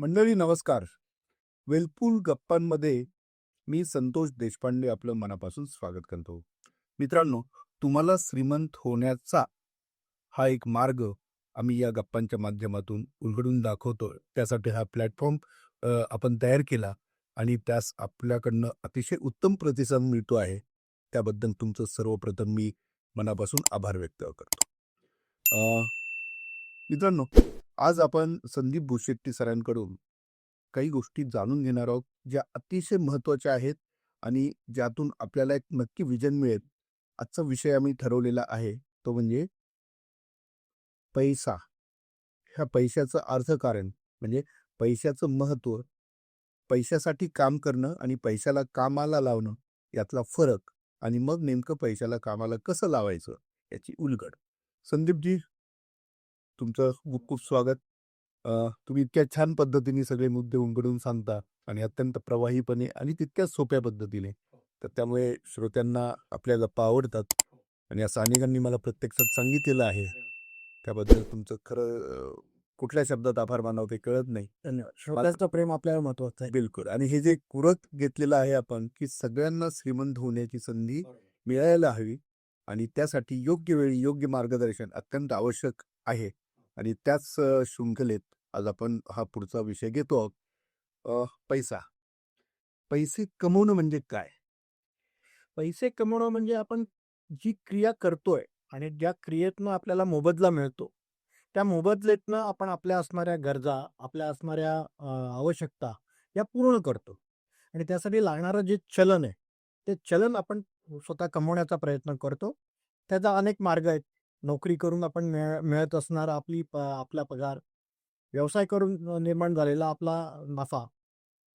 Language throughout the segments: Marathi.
मंडळी नमस्कार. वेलपूल गप्पांमध्ये मी संतोष देशपांडे आपलं मनापासून स्वागत करतो. मित्रांनो तुम्हाला श्रीमंत होण्याचा हा एक मार्ग आम्ही या गप्पांच्या माध्यमातून उलगडून दाखवतो त्यासाठी हा प्लॅटफॉर्म आपण तयार केला आणि त्यास आपल्याकडनं अतिशय उत्तम प्रतिसाद मिळतो आहे. त्याबद्दल तुमचं सर्वप्रथम मी मनापासून आभार व्यक्त करतो. मित्रांनो आज आपण संदीप भुशेट्टी सरांकडून काही गोष्टी जाणून घेणार आहोत ज्या अतिशय महत्त्वाच्या आहेत आणि ज्यातून आपल्याला एक नक्की विजन मिळेल. आजचा विषय आम्ही ठरवलेला आहे तो म्हणजे पैसा. ह्या पैशाचं अर्थकारण म्हणजे पैशाचं महत्त्व पैशासाठी काम करणं आणि पैशाला कामाला लावणं यातला फरक आणि मग नेमकं पैशाला कामाला कसं लावायचं याची उलगड. संदीपजी तुमचं खूप खूप स्वागत. अ, तुम्ही इतक्या छान पद्धतीने सगळे मुद्दे उलगडून सांगता आणि अत्यंत प्रवाहीपणे आणि तितक्याच सोप्या पद्धतीने. तर त्यामुळे श्रोत्यांना आपल्या गप्पा आवडतात आणि असं अनेकांनी मला प्रत्यक्षात सांगितलेलं आहे. त्याबद्दल तुमचं खरं अ, कुठल्या शब्दात आभार मानावं ते कळत नाही. धन्यवाद. श्रोत्यांचं प्रेम आपल्याला महत्वाचं आहे. बिलकुल. आणि हे जे कुरक घेतलेलं आहे आपण की सगळ्यांना श्रीमंत होण्याची संधी मिळायला हवी आणि त्यासाठी योग्य वेळी योग्य मार्गदर्शन अत्यंत आवश्यक आहे. आणि त्याच शृंखलेत आज आपण हा पुढचा विषय घेतो आहोत. पैसा. पैसे कमवणं म्हणजे काय? पैसे कमवणं म्हणजे आपण जी क्रिया करतोय आणि ज्या क्रियेतनं आपल्याला मोबदला मिळतो त्या मोबदलेतनं आपण आपल्या असणाऱ्या गरजा आपल्या असणाऱ्या आवश्यकता या पूर्ण करतो. आणि त्यासाठी लागणारं जे चलन आहे ते चलन आपण स्वतः कमवण्याचा प्रयत्न करतो. त्याचा अनेक मार्ग आहेत. नोकरी करून आपण मिळ मिळत असणारा आपली प आपला पगार. व्यवसाय करून निर्माण झालेला आपला नफा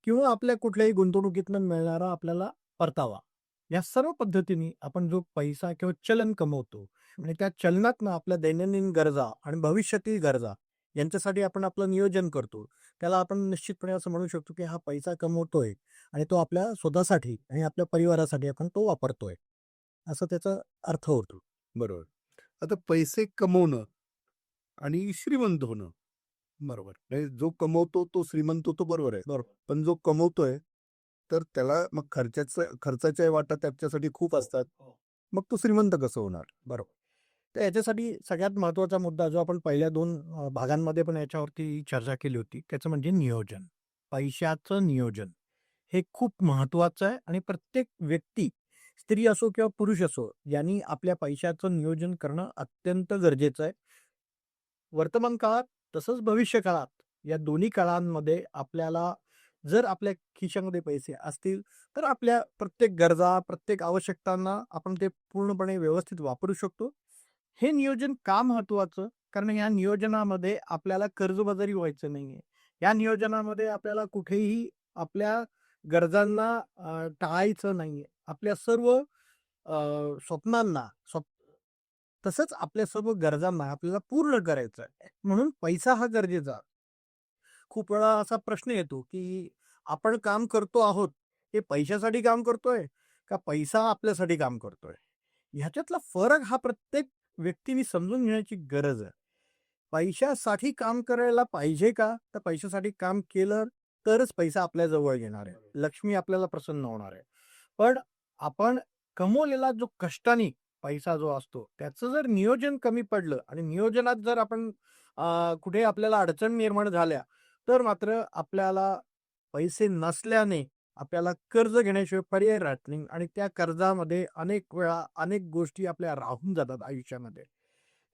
किंवा आपल्या कुठल्याही गुंतवणुकीतनं मिळणारा आपल्याला परतावा. या सर्व पद्धतीने आपण जो पैसा किंवा चलन कमवतो आणि त्या चलनातनं आपल्या दैनंदिन गरजा आणि भविष्यातील गरजा यांच्यासाठी आपण आपलं नियोजन करतो. त्याला आपण निश्चितपणे असं म्हणू शकतो की हा पैसा कमवतोय आणि तो आपल्या स्वतःसाठी आणि आपल्या परिवारासाठी आपण तो वापरतोय. असं त्याचा अर्थ होतो. बरोबर. आता पैसे कमवणं आणि श्रीमंत होणं. बरोबर. म्हणजे जो कमवतो तो श्रीमंत होतो बरोबर आहे. बरोबर. पण जो कमवतोय तर त्याला मग खर्चाचं खर्चाच्या वाटा त्याच्यासाठी खूप असतात. मग तो श्रीमंत कसं होणार? बरोबर. तर याच्यासाठी सगळ्यात महत्त्वाचा मुद्दा जो आपण पहिल्या दोन भागांमध्ये पण याच्यावरती चर्चा केली होती त्याचं म्हणजे नियोजन. पैशाचं नियोजन. हे खूप महत्त्वाचं आहे आणि प्रत्येक व्यक्ती स्त्री असो किंवा पुरुष असो यांनी आपल्या पैशाचं नियोजन करणं अत्यंत गरजेचं आहे. वर्तमान काळात तसंच भविष्य काळात या दोन्ही काळांमध्ये आपल्याला जर आपल्या खिशामध्ये पैसे असतील तर आपल्या प्रत्येक गरजा प्रत्येक आवश्यकतांना आपण ते पूर्णपणे व्यवस्थित वापरू शकतो. हे नियोजन का महत्वाचं कारण या नियोजनामध्ये आपल्याला कर्जबाजारी व्हायचं नाहीये. या नियोजनामध्ये आपल्याला कुठेही आपल्या गरजांना टाळायचं नाहीये. आपल्या सर्व स्वप्नांना स्वप् तसंच आपल्या सर्व गरजांना आपल्याला पूर्ण करायचं आहे. म्हणून पैसा हा गरजेचा. खूप वेळा असा प्रश्न येतो की आपण काम करतो आहोत हे पैशासाठी काम करतोय का पैसा आपल्यासाठी काम करतोय? ह्याच्यातला फरक हा प्रत्येक व्यक्तीने समजून घेण्याची गरज आहे. पैशासाठी काम करायला पाहिजे का? तर पैशासाठी काम केलं तरच पैसा आपल्या जवळ येणार आहे. लक्ष्मी आपल्याला प्रसन्न होणार आहे. पण आपण कमवलेला जो कष्टाने पैसा जो असतो त्याचं जर नियोजन कमी पडलं आणि नियोजनात जर आपण कुठे आपल्याला अडचण निर्माण झाल्या तर मात्र आपल्याला पैसे नसल्याने आपल्याला कर्ज घेण्याशिवाय पर्याय राहत नाही आणि त्या कर्जामध्ये अनेक वेळा अनेक गोष्टी आपल्या राहून जातात आयुष्यामध्ये.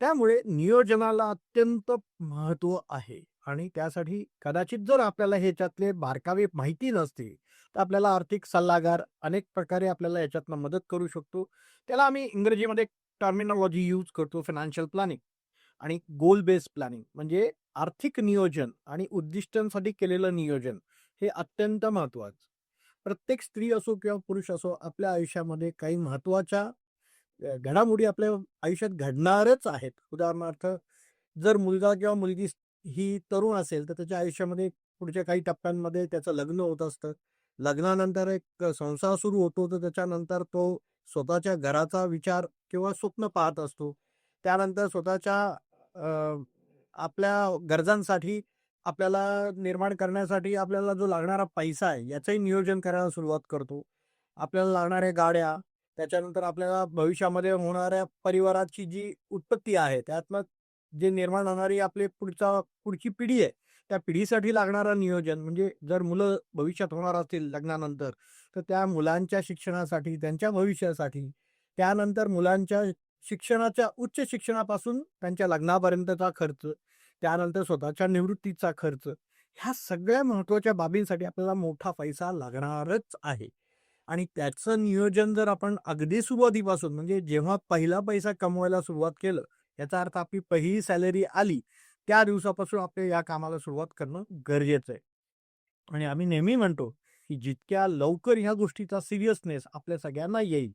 त्यामुळे नियोजनाला अत्यंत महत्त्व आहे. आणि त्यासाठी कदाचित जर आपल्याला ह्याच्यातले बारकावे माहिती नसते तर आपल्याला आर्थिक सल्लागार अनेक प्रकारे आपल्याला याच्यातनं मदत करू शकतो. त्याला आम्ही इंग्रजीमध्ये टर्मिनॉलॉजी यूज करतो फायनान्शियल प्लॅनिंग आणि गोल बेस्ड प्लॅनिंग म्हणजे आर्थिक नियोजन आणि उद्दिष्टांसाठी केलेलं नियोजन हे अत्यंत महत्वाचं प्रत्येक स्त्री असो किंवा पुरुष असो आपल्या आयुष्यामध्ये काही महत्त्वाच्या घडामोडी आपल्या आयुष्यात घडणारच आहेत. उदाहरणार्थ जर मुलगा किंवा मुलगी ही तरुण असेल तर त्याच्या आयुष्यामध्ये पुढच्या काही टप्प्यांमध्ये त्याचं लग्न होत असतं. लग्नानंतर एक संसार सुरू होतो तर त्याच्यानंतर तो स्वतःच्या घराचा विचार किंवा स्वप्न पाहत असतो. त्यानंतर स्वतःच्या आपल्या गरजांसाठी आपल्याला निर्माण करण्यासाठी आपल्याला जो लागणारा पैसा आहे याचंही नियोजन करायला सुरुवात करतो. आपल्याला लागणाऱ्या गाड्या त्याच्यानंतर आपल्याला भविष्यामध्ये होणाऱ्या परिवाराची जी उत्पत्ती आहे त्यात मग जे निर्माण होणारी आपली पुढचा पुढची पिढी आहे त्या पिढीसाठी लागणारं नियोजन. म्हणजे जर मुलं भविष्यात होणार असतील लग्नानंतर तर त्या मुलांच्या शिक्षणासाठी त्यांच्या भविष्यासाठी त्यानंतर मुलांच्या शिक्षणाच्या उच्च शिक्षणापासून त्यांच्या लग्नापर्यंतचा खर्च त्यानंतर स्वतःच्या निवृत्तीचा खर्च ह्या सगळ्या महत्त्वाच्या बाबींसाठी आपल्याला मोठा पैसा लागणारच आहे. आणि त्याचं नियोजन जर आपण अगदी सुरुवातीपासून म्हणजे जेव्हा पहिला पैसा कमवायला सुरुवात केलं याचा अर्थ आपली पहिली सॅलरी आली त्या दिवसापासून आपल्या या कामाला सुरुवात करणं गरजेचं आहे. आणि आम्ही नेहमी म्हणतो की जितक्या लवकर ह्या गोष्टीचा सिरियसनेस आपल्या सगळ्यांना येईल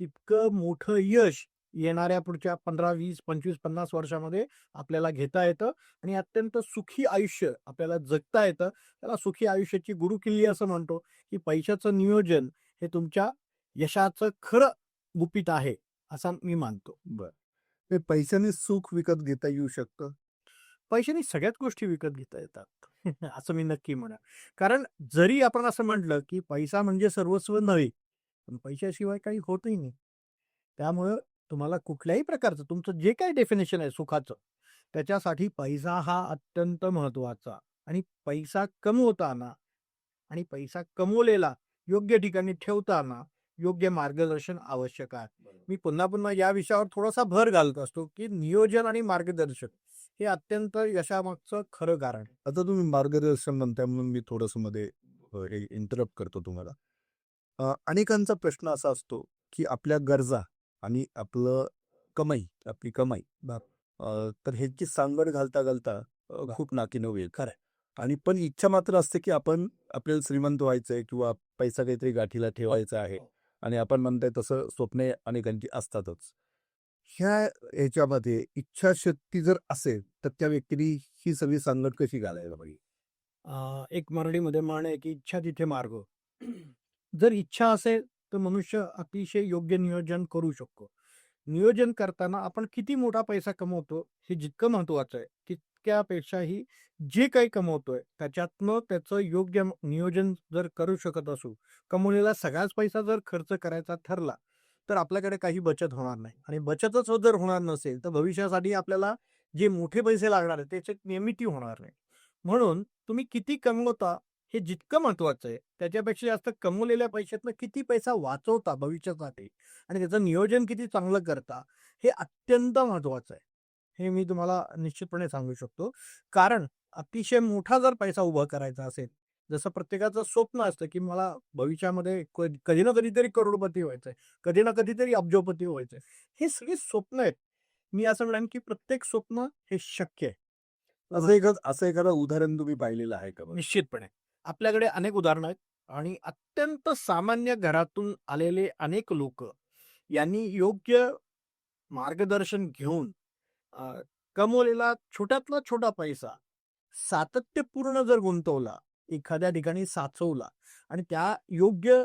तितकं मोठं यश येणाऱ्या पुढच्या पंधरा वीस पंचवीस पन्नास वर्षामध्ये आपल्याला घेता येतं आणि अत्यंत सुखी आयुष्य आपल्याला जगता येतं. त्याला सुखी आयुष्याची गुरुकिल्ली असं म्हणतो की पैशाचं नियोजन हे तुमच्या यशाचं खरं गुपित आहे असं मी मानतो. बरं. हे पैशाने सुख विकत घेता येऊ शकतं? पैशाने सगळ्याच गोष्टी विकत घेता येतात. असं मी नक्की म्हणा कारण जरी आपण असं म्हटलं की पैसा म्हणजे सर्वस्व नव्हे पण पैशाशिवाय काही होतही नाही. त्यामुळं तुम्हाला कुठल्याही प्रकारचं तुमचं जे काही डेफिनेशन आहे सुखाचं त्याच्यासाठी पैसा हा अत्यंत महत्त्वाचा आणि पैसा कमवताना आणि पैसा कमवलेला योग्य ठिकाणी ठेवताना योग्य मार्गदर्शन आवश्यक आहे. मी पुन्हा पुन्हा या विषयावर थोडासा भर घालत असतो की नियोजन आणि मार्गदर्शन हे अत्यंत यशामागचं खरं कारण. आता तुम्ही मार्गदर्शन म्हणताय म्हणून मी थोडंसं मध्ये इंटरप्ट करतो तुम्हाला. अनेकांचा प्रश्न असा असतो की आपल्या गरजा आणि आपलं कमाई आपली कमाई. तर ह्याची सांगड घालता घालता. खूप नाकी नऊ येईल खरंय. आणि पण इच्छा मात्र असते की आपण आपल्याला श्रीमंत व्हायचंय किंवा पैसा काहीतरी गाठीला ठेवायचा आहे. आणि आपण म्हणताय तसं स्वप्ने अनेकांची असतातच. ह्या ह्याच्यामध्ये इच्छाशक्ती जर असेल तर त्या व्यक्तीने ही सगळी सांगड कशी घालायला पाहिजे एक मराठीमध्ये म्हण आहे की इच्छा तिथे मार्ग. जर इच्छा असेल तर मनुष्य अतिशय योग्य नियोजन करू शकतो. नियोजन करताना आपण किती मोठा पैसा कमवतो हे जितकं महत्वाचं आहे इतक्यापेक्षाही जे काही कमवतोय त्याच्यातनं त्याचं योग्य नियोजन जर करू शकत असू कमवलेला सगळाच पैसा जर खर्च करायचा ठरला तर आपल्याकडे काही बचत होणार नाही. आणि बचतच हो, जर होणार नसेल तर भविष्यासाठी आपल्याला जे मोठे पैसे लागणार आहेत त्याची निर्मिती होणार नाही. म्हणून तुम्ही किती कमवता हे जितकं महत्वाचं आहे त्याच्यापेक्षा जास्त कमवलेल्या पैशातनं किती पैसा वाचवता भविष्यासाठी आणि त्याचं नियोजन किती चांगलं करता हे अत्यंत महत्वाचं आहे. हे मी तुम्हाला निश्चितपणे सांगू शकतो. कारण अतिशय मोठा जर पैसा उभा करायचा असेल जसं प्रत्येकाचं स्वप्न असतं की मला भविष्यामध्ये कधी ना कधीतरी करोडपती व्हायचंय कधी ना कधीतरी अब्जोपती व्हायचंय हे सगळे स्वप्न आहेत. मी असं म्हणेन की प्रत्येक स्वप्न हे शक्य आहे. असं एखाद असं एखादं उदाहरण तुम्ही पाहिलेलं आहे का? निश्चितपणे. आपल्याकडे अनेक उदाहरणं आहेत आणि अत्यंत सामान्य घरातून आलेले अनेक लोक यांनी योग्य मार्गदर्शन घेऊन कमवलेला छोट्यातला छोटा पैसा सातत्यपूर्ण जर गुंतवला एखाद्या ठिकाणी साचवला आणि त्या योग्य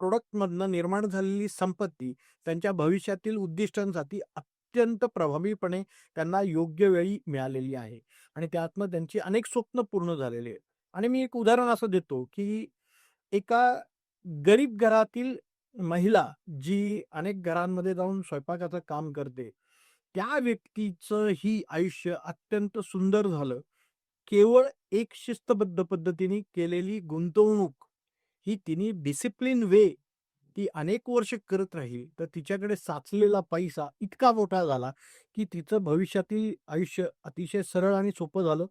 प्रोडक्टमधनं निर्माण झालेली संपत्ती त्यांच्या भविष्यातील उद्दिष्टांसाठी अत्यंत प्रभावीपणे त्यांना योग्य वेळी मिळालेली आहे आणि त्यातनं त्यांची अनेक स्वप्न पूर्ण झालेली आहेत. आणि मी एक उदाहरण असं देतो की एका गरीब घरातील महिला जी अनेक घरांमध्ये जाऊन स्वयंपाकाचं काम करते त्या व्यक्तीचं ही आयुष्य अत्यंत सुंदर झालं. केवळ एक शिस्तबद्ध पद्धतीने केलेली गुंतवणूक ही तिने डिसिप्लिन वे ती अनेक वर्ष करत राहील. तर तिच्याकडे साचलेला पैसा इतका मोठा झाला की तिचं भविष्यातील आयुष्य अतिशय सरळ आणि सोपं झालं.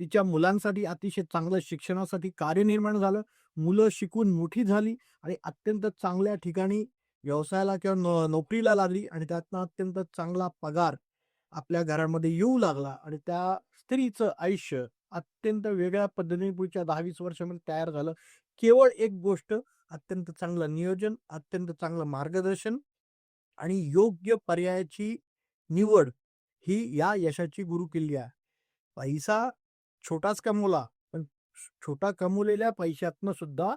तिच्या मुलांसाठी अतिशय चांगलं शिक्षणासाठी कार्य निर्माण झालं. मुलं शिकून मोठी झाली आणि अत्यंत चांगल्या ठिकाणी व्यवसायाला किंवा नो- नोकरीला लागली आणि त्यातनं अत्यंत चांगला पगार आपल्या घरामध्ये येऊ लागला आणि त्या स्त्रीचं आयुष्य अत्यंत वेगळ्या पद्धतीने पुढच्या दहावीस वर्षामध्ये तयार झालं. केवळ एक गोष्ट अत्यंत चांगलं नियोजन अत्यंत चांगलं मार्गदर्शन आणि योग्य पर्यायाची निवड ही या यशाची गुरुकिल्ली आहे. पैसा छोटाच कमवला पण छोटा कमवलेल्या पैशातनं सुद्धा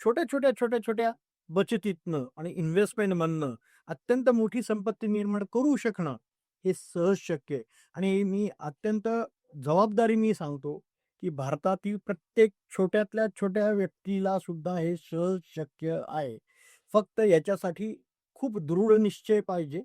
छोट्या छोट्या छोट्या छोट्या बचतीतनं आणि इन्व्हेस्टमेंट म्हणणं अत्यंत मोठी संपत्ती निर्माण करू शकणं हे सहज शक्य आहे आणि मी अत्यंत जबाबदारीने सांगतो की भारतातील प्रत्येक छोट्यातल्या छोट्या व्यक्तीला सुद्धा हे सहज शक्य आहे. फक्त याच्यासाठी खूप दृढ निश्चय पाहिजे.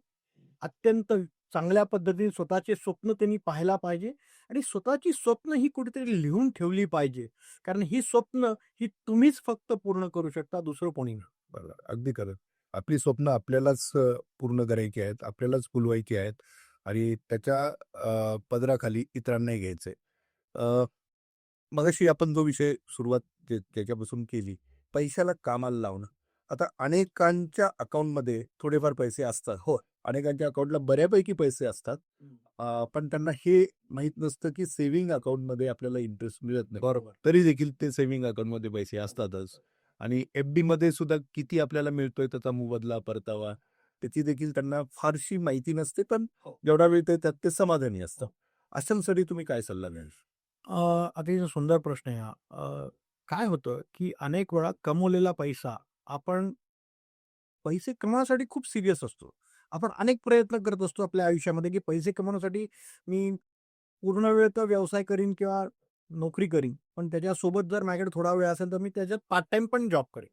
अत्यंत चांगल्या पद्धतीने स्वतःचे स्वप्न त्यांनी पाहायला पाहिजे आणि स्वतःची स्वप्न ही कुठेतरी लिहून ठेवली पाहिजे. कारण ही स्वप्न ही तुम्हीच फक्त पूर्ण करू शकता, दुसरं कोणी नाही. बरोबर. अगदी खरं. आपली स्वप्न आपल्यालाच पूर्ण करायची आहेत. आपल्यालाच फुलवायची आहेत आणि त्याच्या पदराखाली इतरांनाही घ्यायचंय. मगाशी आपण जो विषय सुरुवात जे ज्याच्यापासून केली, पैशाला कामाला लावणं. आता अनेकांच्या अकाउंटमध्ये थोडेफार पैसे असतात. हो, अनेकांच्या अकाउंटला बऱ्यापैकी पैसे असतात. पण त्यांना हे माहीत नसतं की सेव्हिंग अकाउंटमध्ये आपल्याला इंटरेस्ट मिळत नाही. बरोबर. तरी देखील ते सेव्हिंग अकाउंटमध्ये पैसे असतातच आणि एफ-डीमध्ये सुद्धा किती आपल्याला मिळतोय त्याचा मोबदला, परतावा त्याची देखील त्यांना फारशी माहिती नसते. पण हो. जेवढा मिळतंय त्यात ते समाधानी असतं. अशांसाठी तुम्ही काय सल्ला द्याल? अ, अतिशय सुंदर प्रश्न आहे हा. काय होतं की अनेक वेळा कमवलेला पैसा आपण पैसे कमवण्यासाठी खूप सीरियस असतो. आपण अनेक प्रयत्न करत असतो आपल्या आयुष्यामध्ये की पैसे कमवण्यासाठी मी पूर्ण वेळ तर व्यवसाय करीन किंवा नोकरी करीन. पण त्याच्यासोबत जर माझ्याकडे थोडा वेळ असेल तर मी त्याच्यात पार्ट टाईम पण जॉब करेन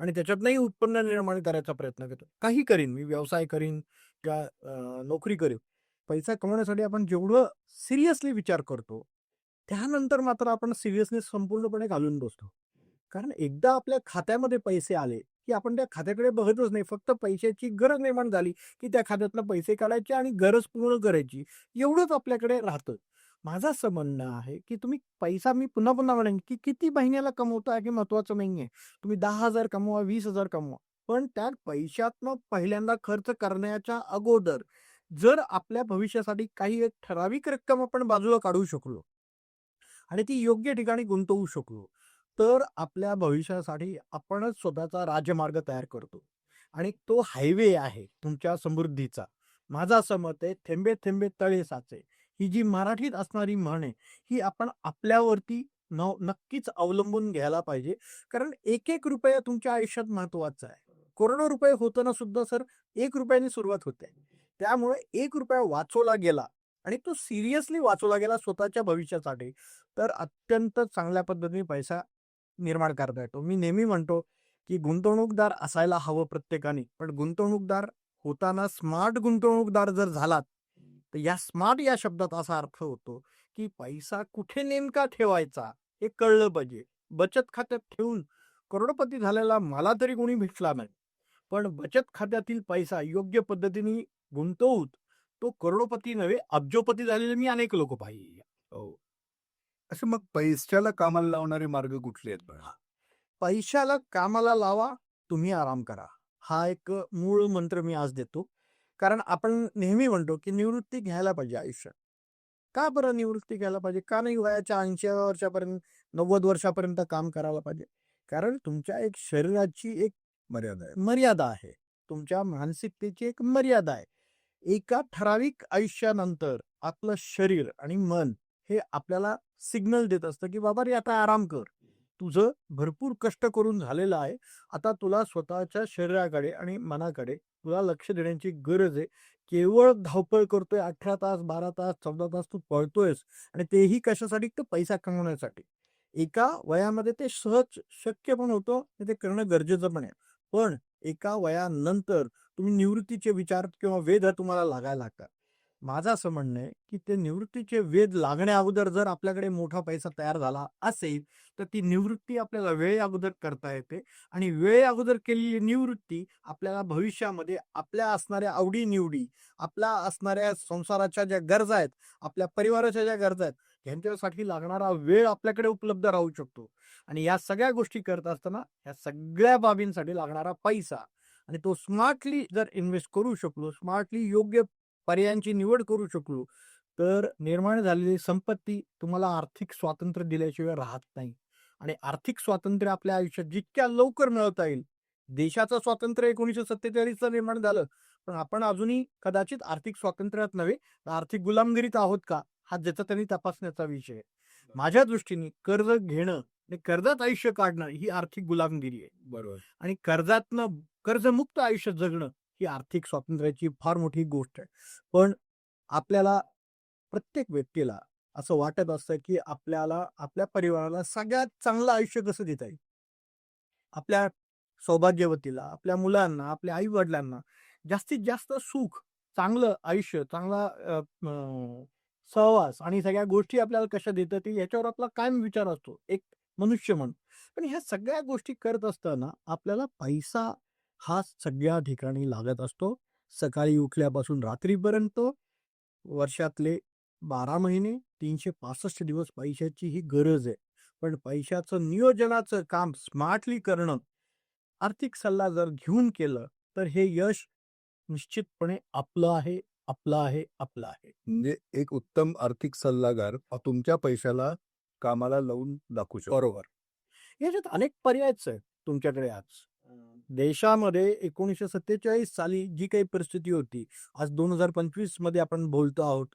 आणि त्याच्यातनंही उत्पन्न निर्माण करायचा प्रयत्न करतो. काही करीन मी व्यवसाय करीन किंवा नोकरी करीन पैसा कमवण्यासाठी आपण जेवढं सिरियसली विचार करतो, त्यानंतर मात्र आपण सिरियसनेस संपूर्णपणे घालून बसतो. कारण एकदा आपल्या खात्यामध्ये पैसे आले, की आपण त्या खात्याकडे बघतच नाही. फक्त पैशाची गरज निर्माण झाली, की त्या खात्यातनं पैसे काढायचे आणि गरज पूर्ण करायची. एवढंच आपल्याकडे राहतं. माझं असं म्हणणं आहे, की तुम्ही पैसा मी पुन्हा-पुन्हा म्हणेन, की किती महिन्याला कमवताय हे महत्त्वाचं आहे तुम्ही दहा हजार कमवा, वीस हजार कमवा. पण त्या पैशातनं पहिल्यांदा खर्च करण्याच्या अगोदर जर आपल्या भविष्यासाठी काही एक ठराविक रक्कम आपण बाजूला काढू शकलो आणि ती योग्य ठिकाणी गुंतवू शकलो, तर आपल्या भविष्यासाठी आपणच स्वतःचा राजमार्ग तयार करतो आणि तो हायवे आहे तुमच्या समृद्धीचा. माझं असं मत आहे, "थेंबे थेंबे तळे साचे." ही जी मराठीत असणारी म्हण आहे, ही आपण आपल्यावरती न नक्कीच अवलंबून घ्यायला पाहिजे. कारण एक-एक रुपया तुमच्या आयुष्यात महत्त्वाचा आहे. करोडो रुपये होताना सुद्धा सर ₹1 सुरुवात होते. त्यामुळे एक रुपया वाचवला गेला आणि तो सिरियसली वाचवला गेला स्वतःच्या भविष्यासाठी, तर अत्यंत चांगल्या पद्धतीने पैसा निर्माण करता येतो. मी नेहमी म्हणतो, की गुंतवणूकदार असायला हवं प्रत्येकाने. पण गुंतवणूकदार होताना स्मार्ट गुंतवणूकदार जर झालात, तर या स्मार्ट या शब्दात असा अर्थ होतो, की पैसा कुठे नेमका ठेवायचा हे कळलं पाहिजे. बचत खात्यात ठेवून करोडपती झालेला मला तरी कोणी भेटला नाही. पण बचत खात्यातील पैसा योग्य पद्धतीने गुंतवून तो करोडोपती नव्हे, अब्जोपती झालेले मी अनेक लोकं पाहिली. हो. असं मग पैशाला कामाला लावणारे मार्ग कुठले आहेत बरं? पैशाला कामाला लावा, तुम्ही आराम करा. हा एक मूळ मंत्र मी आज देतो. कारण आपण नेहमी म्हणतो, की निवृत्ती घ्यायला पाहिजे आयुष्यात. का बरं निवृत्ती घ्यायला पाहिजे? का नाही वयाच्या 80व्या वर्षापर्यंत, 90 वर्षापर्यंत काम करायला पाहिजे? कारण तुमच्या एक शरीराची एक मर्यादा आहे. मर्यादा आहे. तुमच्या मानसिकतेची एक मर्यादा आहे. एका ठराविक आयुष्यानंतर आपलं शरीर आणि मन हे आपल्याला सिग्नल देत असतं, की "बाबा रे आता आराम कर. तुझं भरपूर कष्ट करून झालेलं आहे. आता तुला स्वतःच्या शरीराकडे आणि मनाकडे तुला लक्ष देण्याची गरज आहे. केवळ धावपळ करतोय 18 तास, 12 तास, 14 तास तू पळतोयस आणि तेही कशासाठी? तर पैसा कमवण्यासाठी." एका वयामध्ये ते सहज शक्य पण होतं आणि ते करणं गरजेचं पण आहे. पण एका वयानंतर तुम्ही निवृत्तीचे विचार किंवा वेध तुम्हाला लागायला लागतात. माझं असं म्हणणं आहे, की ते निवृत्तीचे वेध लागण्या अगोदर जर आपल्याकडे मोठा पैसा तयार झाला असेल, तर ती निवृत्ती आपल्याला वेळे अगोदर करता येते आणि वेळे अगोदर केलेली निवृत्ती आपल्याला भविष्यामध्ये आपल्या असणाऱ्या आवडी-निवडी, आपल्या असणाऱ्या संसाराच्या ज्या गरजा आहेत, आपल्या परिवाराच्या ज्या गरजा आहेत, ह्यांच्यासाठी लागणारा वेळ आपल्याकडे उपलब्ध राहू शकतो. आणि या सगळ्या गोष्टी करत असताना या सगळ्या बाबींसाठी लागणारा पैसा आणि तो स्मार्टली जर इन्व्हेस्ट करू शकलो, स्मार्टली योग्य पर्यायांची निवड करू शकलो, तर निर्माण झालेली संपत्ती तुम्हाला आर्थिक स्वातंत्र्य दिल्याशिवाय राहत नाही आणि आर्थिक स्वातंत्र्य आपल्या आयुष्यात जितक्या लवकर मिळवता येईल. देशाचं स्वातंत्र्य 1947चं निर्माण झालं, पण आपण अजूनही कदाचित आर्थिक स्वातंत्र्यात नव्हे, तर आर्थिक गुलामगिरीत आहोत का? हा ज्याचा त्यांनी तपासण्याचा विषय आहे. माझ्या दृष्टीने कर्ज घेणं आणि कर्जात आयुष्य काढणं ही आर्थिक गुलामगिरी आहे बरोबर. आणि कर्जातनं कर्जमुक्त आयुष्य जगणं ही आर्थिक स्वातंत्र्याची फार मोठी गोष्ट आहे. पण आपल्याला प्रत्येक व्यक्तीला असं वाटत असतं की आपल्याला आपल्या परिवाराला सगळ्यात चांगलं आयुष्य कसं देता येईल? आपल्या सौभाग्यवतीला आपल्या मुलांना आपल्या आई वडिलांना जास्तीत जास्त सुख चांगलं आयुष्य चांगला सहवास आणि सगळ्या गोष्टी आपल्याला कशा देतात येईल याच्यावर आपला कायम विचार असतो. एक मनुष्य म्हणून. पण ह्या सगळ्या गोष्टी करत असताना आपल्याला पैसा हा सगळ्या ठिकाणी लागत असतो. सकाळी उठल्यापासून रात्रीपर्यंत वर्षातले बारा महिने तीनशे पासष्ट दिवस पैशाची ही गरज आहे. पण पैशाचं नियोजनाचं काम स्मार्टली करणं आर्थिक सल्ला जर घेऊन केलं तर हे यश निश्चितपणे आपलं आहे आपलं आहे आपलं आहे. म्हणजे एक उत्तम आर्थिक सल्लागार तुमच्या पैशाला कामाला लावून दाखवू शकतो. बरोबर. याच्यात अनेक पर्यायच आहे तुमच्याकडे आज. देशामध्ये एकोणीसशे सत्तेचाळीस साली जी काही परिस्थिती होती आज दोन हजार पंचवीसमध्ये आपण बोलतो आहोत.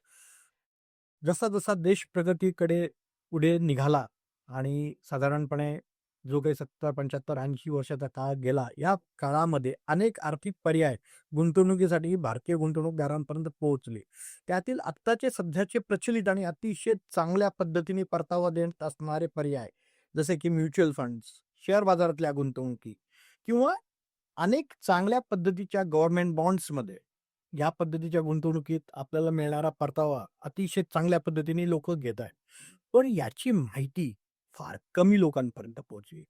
जसा जसा देश प्रगतीकडे पुढे निघाला आणि साधारणपणे जो काही सत्तर पंच्याहत्तर ऐंशी वर्षाचा काळ गेला या काळामध्ये अनेक आर्थिक पर्याय गुंतवणुकीसाठी भारतीय गुंतवणूकदारांपर्यंत पोहोचले. त्यातील आत्ताचे सध्याचे प्रचलित आणि अतिशय चांगल्या पद्धतीने परतावा देत असणारे पर्याय जसे की म्युच्युअल फंड्स शेअर बाजारातल्या गुंतवणुकी किंवा अनेक चांगल्या पद्धतीच्या गव्हर्नमेंट बॉन्ड्समध्ये या पद्धतीच्या गुंतवणुकीत आपल्याला मिळणारा परतावा अतिशय चांगल्या पद्धतीने लोक घेत आहेत. पण याची माहिती फार कमी लोकांपर्यंत पोहोचली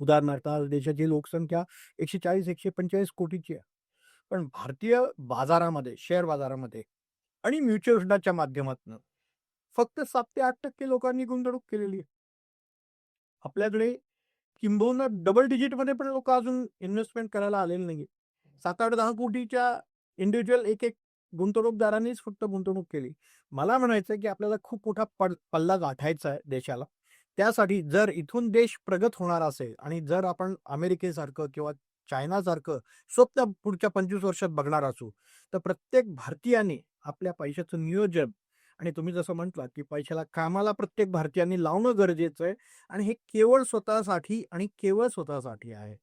उदाहरणार्थ आज देशाची लोकसंख्या एकशे चाळीस एकशे पंचेचाळीस कोटीची आहे. पण भारतीय बाजारामध्ये शेअर बाजारामध्ये आणि म्युच्युअल फंडाच्या माध्यमातून फक्त सात ते आठ टक्के लोकांनी गुंतवणूक केलेली आहे. आपल्याकडे किंबहुना डबल डिजिटमध्ये पण लोक अजून इन्व्हेस्टमेंट करायला आलेले नाही सात आठ दहा कोटीच्या इंडिव्हिज्युअल एक एक गुंतवणूकदारांनीच फक्त गुंतवणूक केली. मला म्हणायचं आहे की आपल्याला खूप मोठा पड पल्ला गाठायचा आहे देशाला. त्यासाठी जर इथून देश प्रगत होणार असेल आणि जर आपण अमेरिकेसारखं किंवा चायनासारखं स्वप्न पुढच्या पंचवीस वर्षात बघणार असू तर प्रत्येक भारतीयाने आपल्या पैशाचं नियोजन आणि तुम्ही जसं म्हटलात की पैशाला कामाला प्रत्येक भारतीयांनी लावणं गरजेचं आहे आणि हे केवळ स्वतःसाठी आणि केवळ स्वतःसाठी आहे.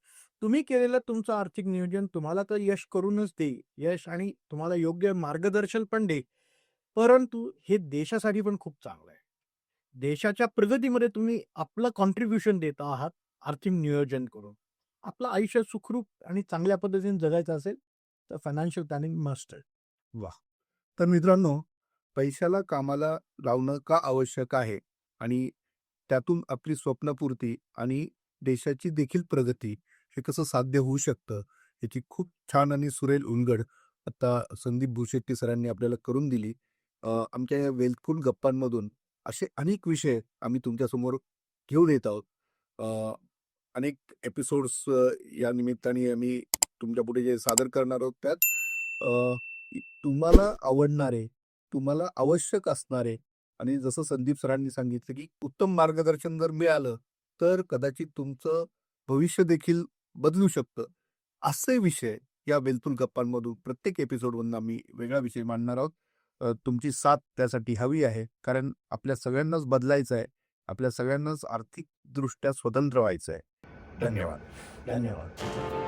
तुम्ही केलेलं तुमचं आर्थिक नियोजन तुम्हाला तर यश करूनच दे यश आणि तुम्हाला योग्य मार्गदर्शन पण दे. परंतु हे देशासाठी पण खूप चांगलं आहे. देशाच्या प्रगतीमध्ये तुम्ही आपलं कॉन्ट्रीब्युशन देत आहात आर्थिक नियोजन करून. आपलं आयुष्य सुखरूप आणि चांगल्या पद्धतीने जगायचं असेल तर फायनान्शियल प्लॅनिंग मस्ट तर मित्रांनो पैशाला कामाला लावणं का आवश्यक आहे? आणि त्यातून आपली स्वप्नपूर्ती आणि देशाची देखील प्रगती हे कसं साध्य होऊ शकतं याची खूप छान आणि सुरेल उलगड आता संदीप भूशेट्टी सरांनी आपल्याला करून दिली. आमच्या या वेलकुल गप्पांमधून असे अनेक विषय आम्ही तुमच्यासमोर घेऊन येत आहोत. अनेक एपिसोड्स या निमित्ताने आम्ही तुमच्यापुढे जे सादर करणार आहोत त्यात तुम्हाला आवडणारे तुम्हाला आवश्यक असणारे आणि जसं संदीप सरांनी सांगितलं की उत्तम मार्गदर्शन जर मिळालं तर कदाचित तुमचं भविष्य देखील बदलू शकतं. असे विषय या बेलतुल गप्पांमधून प्रत्येक एपिसोडमधून आम्ही वेगळा विषय मांडणार आहोत. तुमची साथ त्यासाठी हवी आहे कारण आपल्या सगळ्यांनाच बदलायचं आहे. आपल्या सगळ्यांनाच आर्थिकदृष्ट्या स्वतंत्र व्हायचं आहे. धन्यवाद. धन्यवाद.